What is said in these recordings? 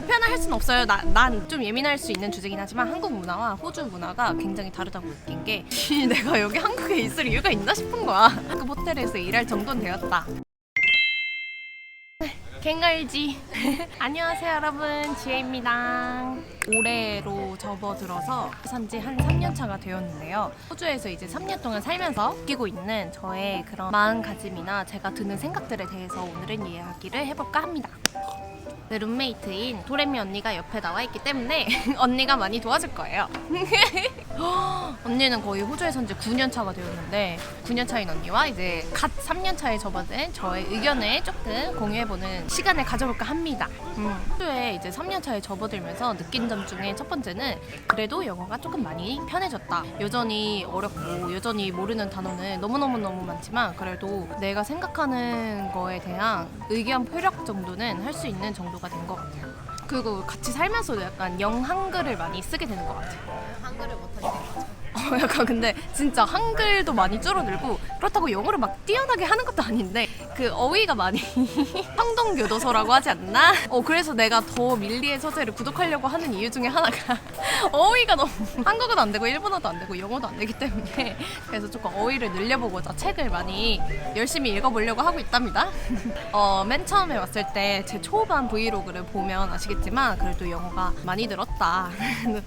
보편화할 수는 없어요. 난 좀 예민할 수 있는 주제긴 하지만 한국 문화와 호주 문화가 굉장히 다르다고 느낀 게 내가 여기 한국에 있을 이유가 있나 싶은 거야. 그 호텔에서 일할 정도는 되었다. 갱알지. 안녕하세요 여러분 지혜입니다. 올해로 접어들어서 산지 한 3년 차가 되었는데요. 호주에서 이제 3년 동안 살면서 느끼고 있는 저의 그런 마음가짐이나 제가 드는 생각들에 대해서 오늘은 이야기를 해볼까 합니다. 내 룸메이트인 도레미 언니가 옆에 나와 있기 때문에 언니가 많이 도와줄 거예요. 언니는 거의 호주에 산지 9년 차가 되었는데 9년 차인 언니와 이제 갓 3년 차에 접어든 저의 의견을 조금 공유해보는 시간을 가져볼까 합니다. 음. 호주에 이제 3년 차에 접어들면서 느낀 점 중에 첫 번째는 그래도 영어가 조금 많이 편해졌다. 여전히 어렵고 여전히 모르는 단어는 너무너무 너무 많지만 그래도 내가 생각하는 거에 대한 의견 표력 정도는 할 수 있는 정도 가 된 것 같아요. 그리고 같이 살면서도 약간 영 한글을 많이 쓰게 되는 것 같아요. 한글을 못하니까 어, 약간 근데 진짜 한글도 많이 줄어들고 그렇다고 영어를 막 뛰어나게 하는 것도 아닌데 그 어휘가 많이 황동교도소라고 하지 않나? 어 그래서 내가 더 밀리의 서재를 구독하려고 하는 이유 중에 하나가 어휘가 너무 한국어도 안 되고 일본어도 안 되고 영어도 안 되기 때문에 그래서 조금 어휘를 늘려보고자 책을 많이 열심히 읽어보려고 하고 있답니다. 어, 맨 처음에 왔을 때 제 초반 브이로그를 보면 아시겠지만 그래도 영어가 많이 늘었다.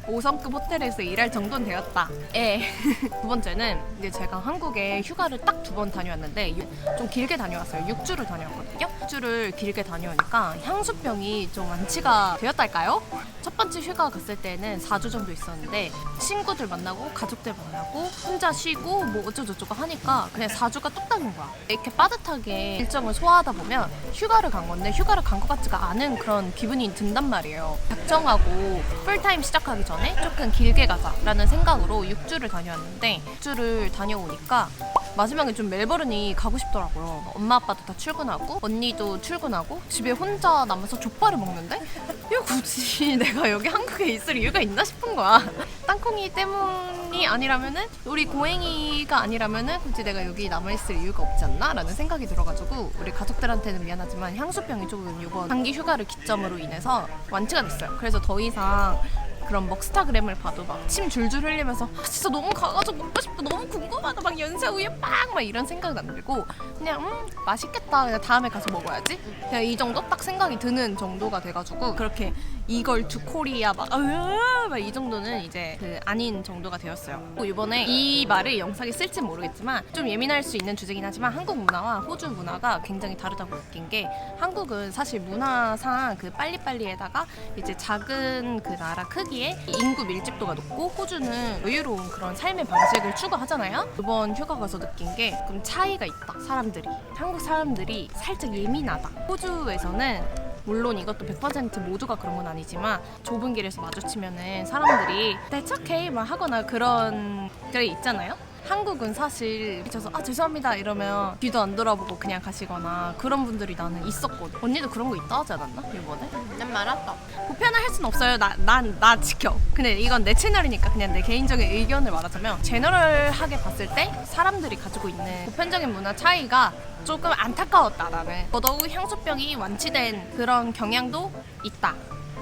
5성급 호텔에서 일할 정도는 되었다. 예. 두 번째는 이제 제가 한국에 휴가를 딱 두 번 다녀왔는데 유- 좀 길게 다녀왔어요. 6주를 다녀왔거든요. 6주를 길게 다녀오니까 향수병이 좀 완치가 되었달까요? 첫 번째 휴가 갔을 때는 4주 정도 있었는데 친구들 만나고 가족들 만나고 혼자 쉬고 뭐 어쩌고저쩌고 하니까 그냥 4주가 뚝 딱인 거야. 이렇게 빠듯하게 일정을 소화하다 보면 휴가를 간 건데 휴가를 간 것 같지가 않은 그런 기분이 든단 말이에요. 작정하고 풀타임 시작하기 전에 조금 길게 가자라는 생각으로 6주 를 다녀왔는데 6주를 다녀오니까 마지막에 좀 멜버른이 가고 싶더라고요. 엄마 아빠도 다 출근하고 언니도 출근하고 집에 혼자 남아서 족발을 먹는데 왜 굳이 내가 여기 한국에 있을 이유가 있나 싶은 거야. 땅콩이 때문이 아니라면은 우리 고행이가 아니라면은 굳이 내가 여기 남아 있을 이유가 없지 않나라는 생각이 들어가지고 우리 가족들한테는 미안하지만 향수병이 조금 이번 단기 휴가를 기점으로 인해서 완치가 됐어요. 그래서 더 이상 그런 먹스타그램을 봐도 막 침 줄줄 흘리면서 아, 진짜 너무 가가지고 먹고 싶다 너무 궁금하다 막 연세 우유 빵막 이런 생각은 안 들고 그냥 음 맛있겠다. 그냥 다음에 가서 먹어야지. 그냥 이 정도? 딱 생각이 드는 정도가 돼가지고 그렇게 이걸 두 코리아 막이 정도는 이제 그 아닌 정도가 되었어요 그리고 이번에 이 말을 영상에 쓸지 모르겠지만 좀 예민할 수 있는 주제긴 하지만 한국 문화와 호주 문화가 굉장히 다르다고 느낀 게 한국은 사실 문화상 그 빨리빨리에다가 이제 작은 그 나라 크기에 인구 밀집도가 높고 호주는 여유로운 그런 삶의 방식을 추구하잖아요. 이번 휴가 가서 느낀 게좀 차이가 있다. 사람들이 한국 사람들이 살짝 예민하다. 호주에서는 물론 이것도 100% 모두가 그런 건 아니지만 좁은 길에서 마주치면은 사람들이 대척해 막 하거나 그런 게 있잖아요. 한국은 사실 미쳐서 아 죄송합니다 이러면 뒤도 안 돌아보고 그냥 가시거나 그런 분들이 나는 있었거든. 언니도 그런 거 있다 하지 않았나 이번에? 난 말았다 보편화할 순 없어요. 나 난 나 지켜. 근데 이건 내 채널이니까 그냥 내 개인적인 의견을 말하자면 제너럴하게 봤을 때 사람들이 가지고 있는 보편적인 문화 차이가 조금 안타까웠다 나는. 더더욱 향수병이 완치된 그런 경향도 있다.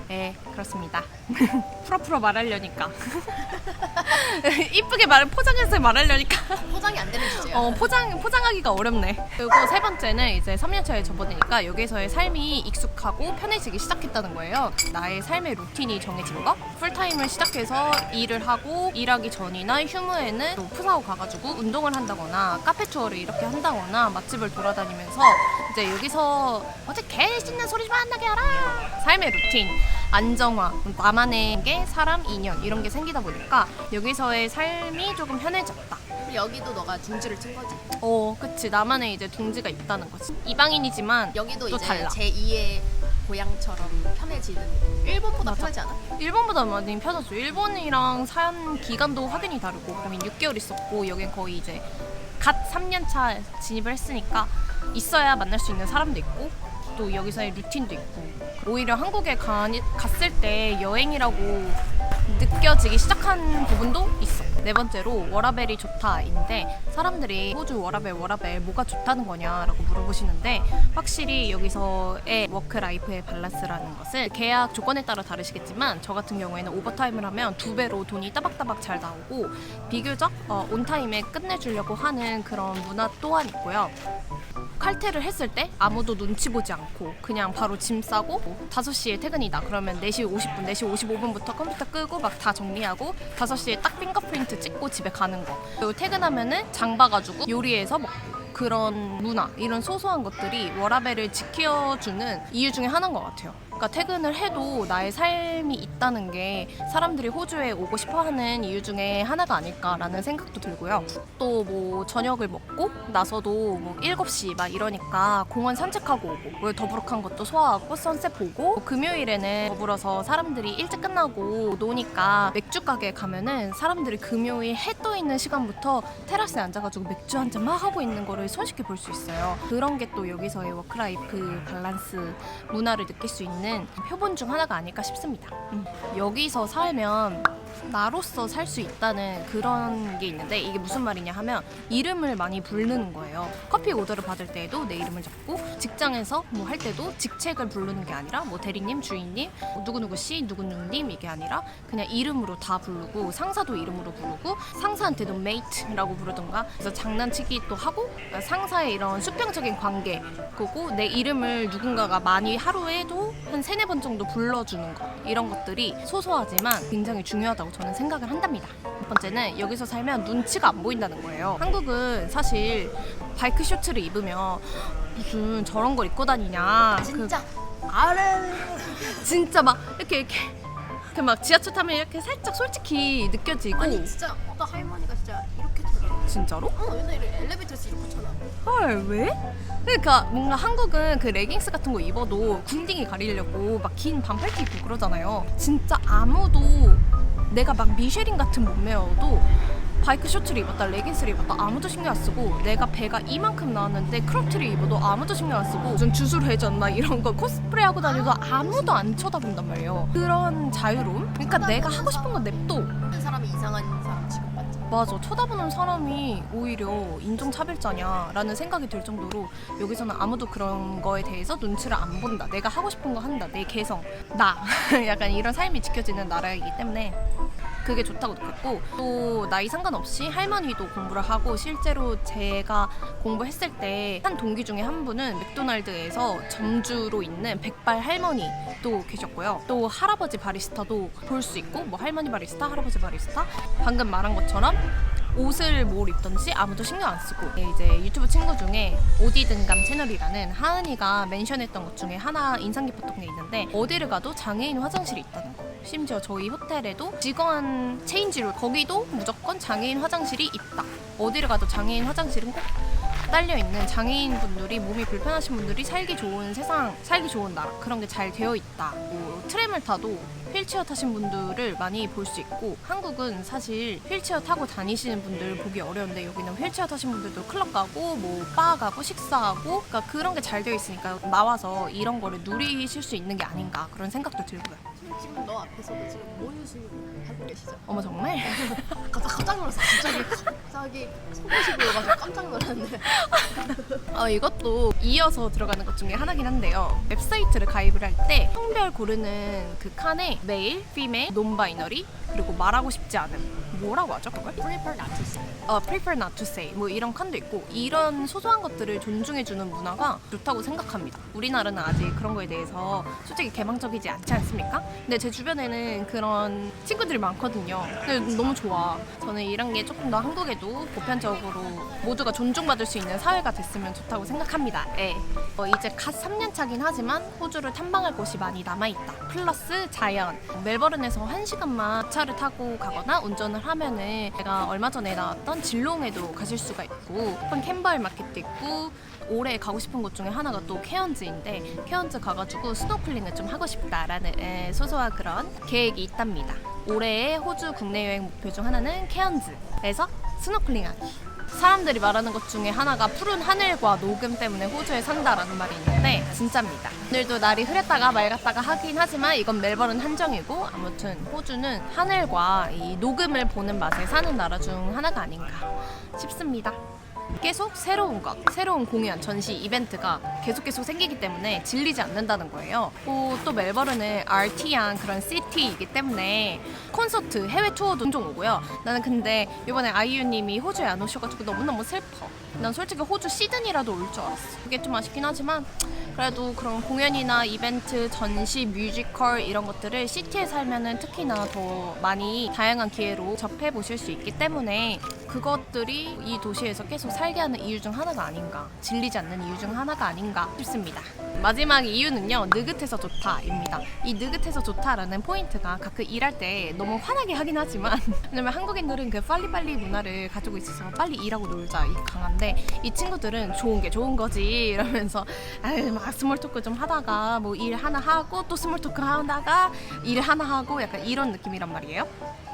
네 그렇습니다. 풀어풀어 말하려니까 이쁘게 말 포장해서 말하려니까 포장이 안 되는 주제야 어, 포장, 포장하기가 어렵네. 그리고 세 번째는 이제 3년차에 접어드니까 여기서의 삶이 익숙하고 편해지기 시작했다는 거예요. 나의 삶의 루틴이 정해진 거. 풀타임을 시작해서 일을 하고 일하기 전이나 휴무에는 또 푸사오 가가지고 운동을 한다거나 카페 투어를 이렇게 한다거나 맛집을 돌아다니면서 이제 여기서 어째 개 씻는 소리 좀 안 나게 하라. 삶의 루틴. 안정화, 나만의 게 사람, 인연 이런 게 생기다 보니까 여기서의 삶이 조금 편해졌다. 여기도 너가 둥지를 친 거지 어, 그치. 나만의 이제 둥지가 있다는 거지. 이방인이지만 여기도 또 이제 달라. 제2의 고향처럼 편해지는 일본보다 맞아. 편하지 않아? 일본보다 많이 편하죠. 일본이랑 사연 기간도 확연히 다르고, 거긴 6개월 있었고, 여긴 거의 이제 갓 3년 차 진입을 했으니까 있어야 만날 수 있는 사람도 있고, 또 여기서의 루틴도 있고. 오히려 한국에 가, 갔을 때 여행이라고 느껴지기 시작한 부분도 있어. 네 번째로 워라벨이 좋다인데 사람들이 호주 워라벨 워라벨 뭐가 좋다는 거냐라고 물어보시는데 확실히 여기서의 워크 라이프의 밸런스라는 것은 계약 조건에 따라 다르시겠지만 저 같은 경우에는 오버타임을 하면 두 배로 돈이 따박따박 잘 나오고 비교적 어, 온타임에 끝내주려고 하는 그런 문화 또한 있고요. 칼퇴를 했을 때 아무도 눈치 보지 않고 그냥 바로 짐 싸고 5시에 퇴근이다. 그러면 4시 50분, 4시 55분부터 컴퓨터 끄고 막 다 정리하고 5시에 딱 핑거프린트 찍고 집에 가는 거. 그리고 퇴근하면은 장 봐가지고 요리해서 먹고. 그런 문화 이런 소소한 것들이 워라벨을 지켜주는 이유 중에 하나인 것 같아요. 그러니까 퇴근을 해도 나의 삶이 있다는 게 사람들이 호주에 오고 싶어 하는 이유 중에 하나가 아닐까라는 생각도 들고요. 또 뭐 저녁을 먹고 나서도 뭐 7시 막 이러니까 공원 산책하고 오고 뭐 더부룩한 것도 소화하고 선셋 보고 뭐 금요일에는 더불어서 사람들이 일찍 끝나고 노니까 맥주 가게 가면은 사람들이 금요일 해 떠 있는 시간부터 테라스에 앉아가지고 맥주 한 잔 막 하고 있는 거를 손쉽게 볼 수 있어요. 그런 게 또 여기서의 워크라이프 밸런스 문화를 느낄 수 있는 표본 중 하나가 아닐까 싶습니다. 음. 여기서 살면 나로서 살 수 있다는 그런 게 있는데 이게 무슨 말이냐 하면 이름을 많이 부르는 거예요. 커피 오더를 받을 때에도 내 이름을 적고 직장에서 뭐 할 때도 직책을 부르는 게 아니라 뭐 대리님, 주인님, 뭐 누구누구 씨, 누구누구님 이게 아니라 그냥 이름으로 다 부르고 상사도 이름으로 부르고 상사한테도 mate라고 부르던가 그래서 장난치기 또 하고 그러니까 상사의 이런 수평적인 관계 그리고 내 이름을 누군가가 많이 하루에도 한 세네 번 정도 불러주는 것 이런 것들이 소소하지만 굉장히 중요하다고 저는 생각을 한답니다. 첫 번째는 여기서 살면 눈치가 안 보인다는 거예요. 한국은 사실 바이크 셔츠를 입으면 무슨 저런 걸 입고 다니냐. 그 진짜 아래 진짜 막 이렇게 이렇게 이렇게 막 지하철 타면 이렇게 살짝 솔직히 느껴지고 아니 진짜 어떤 할머니가 진짜 이렇게 타더라. 진짜로? 어 옛날에 엘리베이터에서 이렇게 타나. 헐 왜? 그러니까 뭔가 한국은 그 레깅스 같은 거 입어도 궁딩이 가리려고 막 긴 반팔티 입고 그러잖아요. 진짜 아무도 내가 막 미쉐린 같은 몸매여도 바이크 셔츠를 입었다 레깅스를 입었다 아무도 신경 안 쓰고 내가 배가 이만큼 나왔는데 크롭티를 입어도 아무도 신경 안 쓰고 무슨 주술 회전 막 이런 거 코스프레 하고 다녀도 아무도 안 쳐다본단 말이에요. 그런 자유로움? 그러니까 내가 하고 싶은 건 냅둬. 사람이 이상한. 맞아. 쳐다보는 사람이 오히려 인종차별자냐라는 생각이 들 정도로 여기서는 아무도 그런 거에 대해서 눈치를 안 본다. 내가 하고 싶은 거 한다. 내 개성. 나. 약간 이런 삶이 지켜지는 나라이기 때문에 그게 좋다고 느꼈고 또 나이 상관없이 할머니도 공부를 하고 실제로 제가 공부했을 때 한 동기 중에 한 분은 맥도날드에서 점주로 있는 백발 할머니도 계셨고요. 또 할아버지 바리스타도 볼 수 있고 뭐 할머니 바리스타 할아버지 바리스타? 방금 말한 것처럼 옷을 뭘 입던지 아무도 신경 안 쓰고 이제 유튜브 친구 중에 오디든감 채널이라는 하은이가 멘션했던 것 중에 하나 인상 깊었던 게 있는데 어디를 가도 장애인 화장실이 있다는 거 심지어 저희 호텔에도 직원 체인지룸 거기도 무조건 장애인 화장실이 있다. 어디를 가도 장애인 화장실은 꼭 딸려 있는 장애인 분들이 몸이 불편하신 분들이 살기 좋은 세상, 살기 좋은 나라 그런 게 잘 되어 있다. 뭐 트램을 타도 휠체어 타신 분들을 많이 볼 수 있고 한국은 사실 휠체어 타고 다니시는 분들 보기 어려운데 여기는 휠체어 타신 분들도 클럽 가고 뭐 바 가고 식사하고 그러니까 그런 게 잘 되어 있으니까 나와서 이런 거를 누리실 수 있는 게 아닌가 그런 생각도 들고요. 지금 너 앞에서도 지금 모유 수유 하고 계시죠? 어머 정말? 깜짝 깜짝 놀랐어. 갑자기 갑자기 속옷이 보여가지고 깜짝 놀랐네. 어, 이것도 이어서 들어가는 것 중에 하나긴 한데요. 웹사이트를 가입을 할 때 성별 고르는 그 칸에 메일, 피메일, 논바이너리 그리고 말하고 싶지 않음 뭐라고 하죠 그걸? 프리퍼 나트스. 어, prefer not to say 뭐 이런 칸도 있고 이런 소소한 것들을 존중해주는 문화가 좋다고 생각합니다. 우리나라는 아직 그런 거에 대해서 솔직히 개방적이지 않지 않습니까? 근데 제 주변에는 그런 친구들이 많거든요. 근데 너무 좋아. 저는 이런 게 조금 더 한국에도 보편적으로 모두가 존중받을 수 있는 사회가 됐으면 좋다고 생각합니다. 예. 어, 이제 갓 3년 차긴 하지만 호주를 탐방할 곳이 많이 남아있다. 플러스 자연. 멜버른에서 1시간만 차를 타고 가거나 운전을 하면은 제가 얼마 전에 나왔던 질롱에도 가실 수가 있고 한 캔발 마켓도 있고 올해 가고 싶은 곳 중에 하나가 또 케언즈인데 케언즈 가가지고 스노클링을 좀 하고 싶다라는 에, 소소한 그런 계획이 있답니다. 올해의 호주 국내 여행 목표 중 하나는 케언즈에서 스노클링하기. 사람들이 말하는 것 중에 하나가 푸른 하늘과 녹음 때문에 호주에 산다라는 말이 있는데 진짜입니다. 오늘도 날이 흐렸다가 맑았다가 하긴 하지만 이건 멜버른 한정이고 아무튼 호주는 하늘과 이 녹음을 보는 맛에 사는 나라 중 하나가 아닌가 싶습니다. 계속 새로운 것, 새로운 공연, 전시, 이벤트가 계속 계속 생기기 때문에 질리지 않는다는 거예요. 또, 또 멜버른은 RT한 그런 시티이기 때문에 콘서트, 해외 투어도 종종 오고요. 나는 근데 이번에 아이유님이 호주에 안 오셔가지고 너무너무 슬퍼. 난 솔직히 호주 시드니라도 올 줄 알았어. 그게 좀 아쉽긴 하지만 그래도 그런 공연이나 이벤트, 전시, 뮤지컬 이런 것들을 시티에 살면은 특히나 더 많이 다양한 기회로 접해 보실 수 있기 때문에 그것들이 이 도시에서 계속 살게 하는 이유 중 하나가 아닌가 질리지 않는 이유 중 하나가 아닌가 싶습니다. 마지막 이유는요 느긋해서 좋다입니다. 이 느긋해서 좋다라는 포인트가 가끔 일할 때 너무 화나게 하긴 하지만 왜냐면 한국인들은 그 빨리빨리 문화를 가지고 있어서 빨리 일하고 놀자 이 강한데 이 친구들은 좋은 게 좋은 거지 이러면서 막 스몰 토크 좀 하다가 뭐 일 하나 하고 또 스몰 토크 하다가 일 하나 하고 약간 이런 느낌이란 말이에요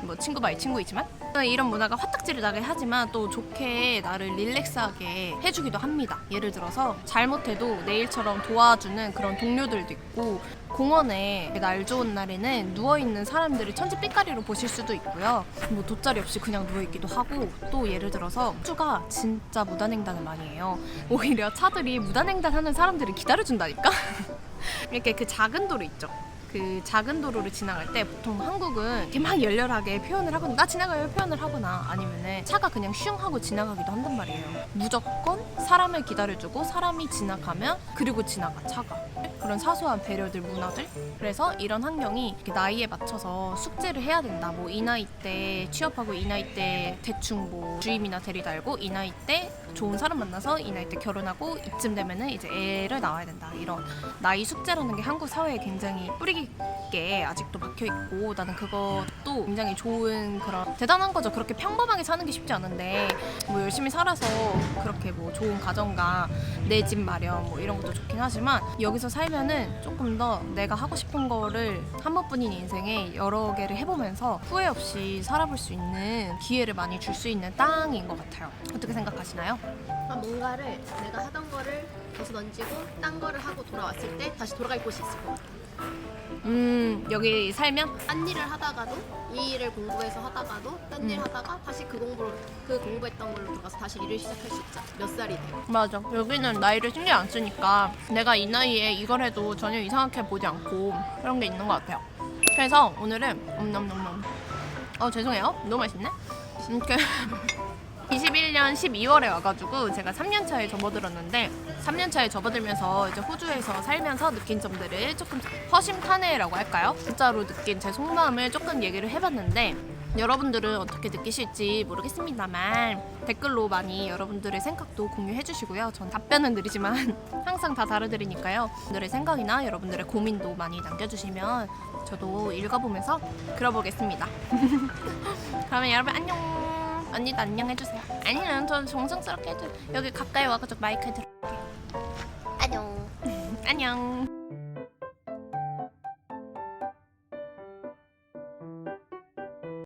뭐 친구 바이 친구이지만 이런 문화가 화딱지를 나게 하지만 또 좋게 나를 릴렉스하게 해주기도 합니다. 예를 들어서 잘못해도 내일처럼 도와주는 그런 동료들도 있고 공원에 날 좋은 날에는 누워 있는 사람들을 천지 삐까리로 보실 수도 있고요. 뭐 돗자리 없이 그냥 누워 있기도 하고 또 예를 들어서 호주가 진짜 무단횡단을 많이 해요. 오히려 차들이 무단횡단하는 사람들을 기다려준다니까. 이렇게 그 작은 도로 있죠. 그 작은 도로를 지나갈 때 보통 한국은 이렇게 막 열렬하게 표현을 하거나 나 지나가요 표현을 하거나 아니면은 차가 그냥 슝 하고 지나가기도 한단 말이에요. 무조건 사람을 기다려주고 사람이 지나가면 그리고 지나가 차가. 그런 사소한 배려들 문화들 그래서 이런 환경이 나이에 맞춰서 숙제를 해야 된다 뭐 이 나이 때 취업하고 이 나이 때 대충 뭐 주임이나 대리 달고 이 나이 때 좋은 사람 만나서 이 나이 때 결혼하고 이쯤 되면은 이제 애를 낳아야 된다 이런 나이 숙제라는 게 한국 사회에 굉장히 뿌리 깊게 아직도 박혀 있고 나는 그것도 굉장히 좋은 그런 대단한 거죠 그렇게 평범하게 사는 게 쉽지 않은데 뭐 열심히 살아서 그렇게 뭐 좋은 가정과 내 집 마련 뭐 이런 것도 좋긴 하지만 여기서 살면은 조금 더 내가 하고 싶은 거를 한 번뿐인 인생에 여러 개를 해보면서 후회 없이 살아볼 수 있는 기회를 많이 줄 수 있는 땅인 것 같아요 어떻게 생각하시나요? 그러니까 뭔가를 내가 하던 거를 벗어 던지고 딴 거를 하고 돌아왔을 때 다시 돌아갈 곳이 있을 것 같아. 음 여기 살면 딴 일을 하다가도 이 일을 공부해서 하다가도 딴일 음. 하다가 다시 그 공부를 그 공부했던 걸로 돌아가서 다시 일을 시작할 수 있잖아. 몇 살이든. 맞아. 여기는 나이를 신경 안 쓰니까 내가 이 나이에 이걸 해도 전혀 이상하게 보지 않고 그런 게 있는 것 같아요. 그래서 오늘은 음nomnomnom. 어 죄송해요. 너무 맛있네. 이렇게 21년 12월에 와가지고 제가 3년 차에 접어들었는데 3년 차에 접어들면서 이제 호주에서 살면서 느낀 점들을 조금 허심탄회라고 할까요? 진짜로 느낀 제 속마음을 조금 얘기를 해봤는데 여러분들은 어떻게 느끼실지 모르겠습니다만 댓글로 많이 여러분들의 생각도 공유해 주시고요. 전 답변은 느리지만 항상 다 다르드리니까요. 여러분들의 생각이나 여러분들의 고민도 많이 남겨주시면 저도 읽어보면서 들어보겠습니다. 그러면 여러분 안녕. 언니도 안녕 해주세요. 아니면 전 정성스럽게 해도 여기 가까이 와가지고 마이크 들을게요. 안녕. 안녕.